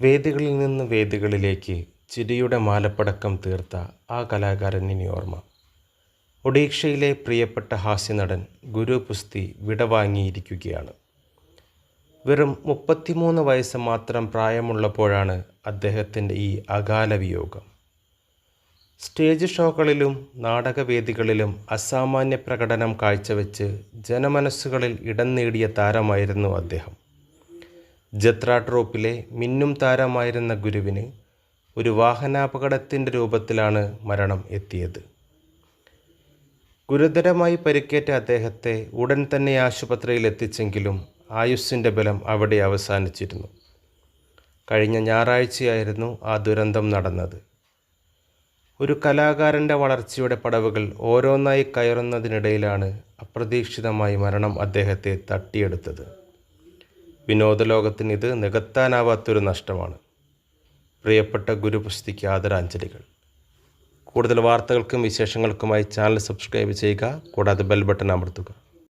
വേദികളിൽ നിന്ന് വേദികളിലേക്ക് ചിരിയുടെ മാലപ്പടക്കം തീർത്ത ആ കലാകാരൻ ഇനി ഓർമ്മ. ഒഡീഷയിലെ പ്രിയപ്പെട്ട ഹാസ്യനടൻ ഗുരു പുസ്തി വിടവാങ്ങിയിരിക്കുകയാണ് വെറും മുപ്പത്തിമൂന്ന് വയസ്സ് മാത്രം പ്രായമുള്ളപ്പോഴാണ് അദ്ദേഹത്തിന്റെ ഈ അകാല വിയോഗം. സ്റ്റേജ് ഷോകളിലും നാടകവേദികളിലും അസാമാന്യ പ്രകടനം കാഴ്ചവെച്ച് ജനമനസ്സുകളിൽ ഇടം നേടിയ താരമായിരുന്നു അദ്ദേഹം. ജത്ര ട്രോപ്പിലെ മിന്നും താരമായിരുന്ന ഗുരുവിന് ഒരു വാഹനാപകടത്തിന്റെ രൂപത്തിലാണ് മരണം എത്തിയത്. ഗുരുതരമായി പരിക്കേറ്റ അദ്ദേഹത്തെ ഉടൻ തന്നെ ആശുപത്രിയിൽ എത്തിച്ചെങ്കിലും ആയുസ്സിന്റെ ബലം അവിടെ അവസാനിച്ചിരുന്നു. കഴിഞ്ഞ ഞായറാഴ്ചയായിരുന്നു ആ ദുരന്തം നടന്നത്. ഒരു കലാകാരന്റെ വളർച്ചയുടെ പടവുകൾ ഓരോന്നായി കയറുന്നതിനിടയിലാണ് അപ്രതീക്ഷിതമായി മരണം അദ്ദേഹത്തെ തട്ടിയെടുത്തത്. വിനോദലോകത്തിന് ഇത് നികത്താനാവാത്തൊരു നഷ്ടമാണ്. പ്രിയപ്പെട്ട ഗുരുപുസ്തിക്ക് ആദരാഞ്ജലികൾ. കൂടുതൽ വാർത്തകൾക്കും വിശേഷങ്ങൾക്കുമായി ചാനൽ സബ്സ്ക്രൈബ് ചെയ്യുക കൂടാതെ ബെൽ ബട്ടൺ അമർത്തുക.